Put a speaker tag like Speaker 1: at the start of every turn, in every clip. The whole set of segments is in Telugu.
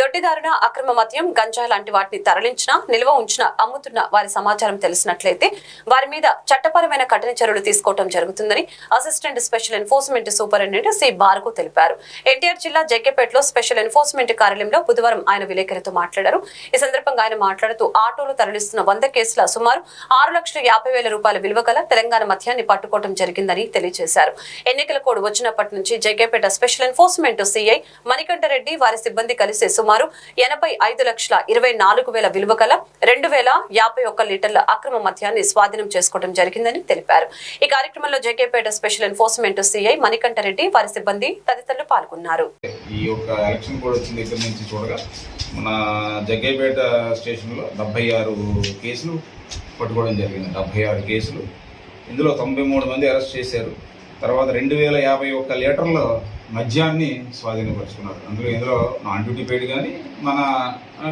Speaker 1: దొడ్డిదారుణ అక్రమ మద్యం గంజాయి లాంటి వాటిని తరలించిన నిల్వ ఉంచిన అమ్ముతున్న వారి సమాచారం తెలిసినట్లయితే వారి మీద చట్టపరమైన కఠిన చర్యలు తీసుకోవడం జరుగుతుందని assistant special enforcement superintendent C. బార్కు తెలిపారు. ఎన్టీఆర్ జిల్లా జగ్గేపేటలో స్పెషల్ ఎన్ఫోర్స్మెంట్ కార్యాలయంలో బుధవారం ఆయన విలేకరులతో మాట్లాడారు. ఈ సందర్భంగా ఆయన మాట్లాడుతూ ఆటోలు తరలిస్తున్న వంద కేసుల సుమారు ఆరు లక్షల యాభై వేల రూపాయల విలువ గల తెలంగాణ మద్యాన్ని పట్టుకోవడం జరిగిందని తెలియజేశారు. ఎన్నికల కోడ్ వచ్చినప్పటి నుంచి Jaggepeta special enforcement CI Manikanta Reddy వారి సిబ్బంది కలిసి సుమారు ఎనభై ఐదు లక్షల ఇరవై నాలుగు వేల విలువ గల రెండు వేల యాభై ఒక్క లీటర్ల అక్రమ మద్యాన్ని స్వాధీనం చేసుకోవడం జరిగిందని తెలిపారు. ఈ కార్యక్రమంలో Jekepeta special enforcement CI Manikanta Reddy వారి సిబ్బంది తదితరులు పాల్గొన్నారు.
Speaker 2: ఈ యొక్క ఎలక్షన్ కోడ్ వచ్చిన దగ్గర నుంచి చూడగా మన జగ్గైపేట స్టేషన్లో డెబ్బై ఆరు కేసులు పట్టుకోవడం జరిగింది. డెబ్బై ఆరు కేసులు. ఇందులో తొంభై మూడు మంది అరెస్ట్ చేశారు. తర్వాత రెండు వేల యాభై ఒక్క లీటర్ల మద్యాన్ని స్వాధీనపరుచుకున్నారు. అందులో ఇందులో నాన్ డ్యూటీ పేడ్ కానీ మన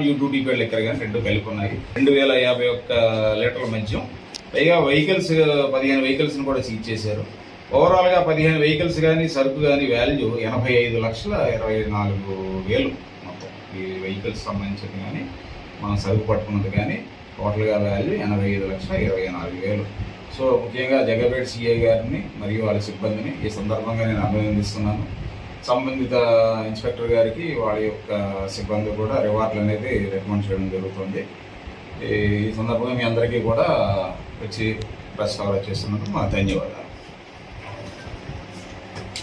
Speaker 2: యూ డ్యూటీ పేడ్ లెక్కర్ కానీ రెండు కలిపి ఉన్నాయి రెండు వేల యాభై ఒక్క లీటర్ల మద్యం. పైగా వెహికల్స్ పదిహేను వెహికల్స్ని కూడా సీజ్ చేశారు. ఓవరాల్గా పదిహేను వెహికల్స్ కానీ సరుకు కానీ వాల్యూ ఎనభై ఐదు లక్షల ఇరవై నాలుగు వేలు మొత్తం. ఈ వెహికల్స్ సంబంధించింది కానీ మనం సరుకు పట్టుకున్నది కానీ టోటల్గా వాల్యూ ఎనభై ఐదు లక్షల ఇరవై నాలుగు వేలు. సో ముఖ్యంగా జగపేట సిఐ గారిని మరియు వాళ్ళ సిబ్బందిని ఈ సందర్భంగా నేను అభినందిస్తున్నాను. సంబంధిత ఇన్స్పెక్టర్ గారికి వాళ్ళ యొక్క సిబ్బంది కూడా రివార్డులు అనేది రికమెండ్ చేయడం జరుగుతుంది. ఈ సందర్భంగా మీ అందరికీ కూడా వచ్చి ప్రెస్ కవర్ చేస్తున్నందుకు మా ధన్యవాదాలు.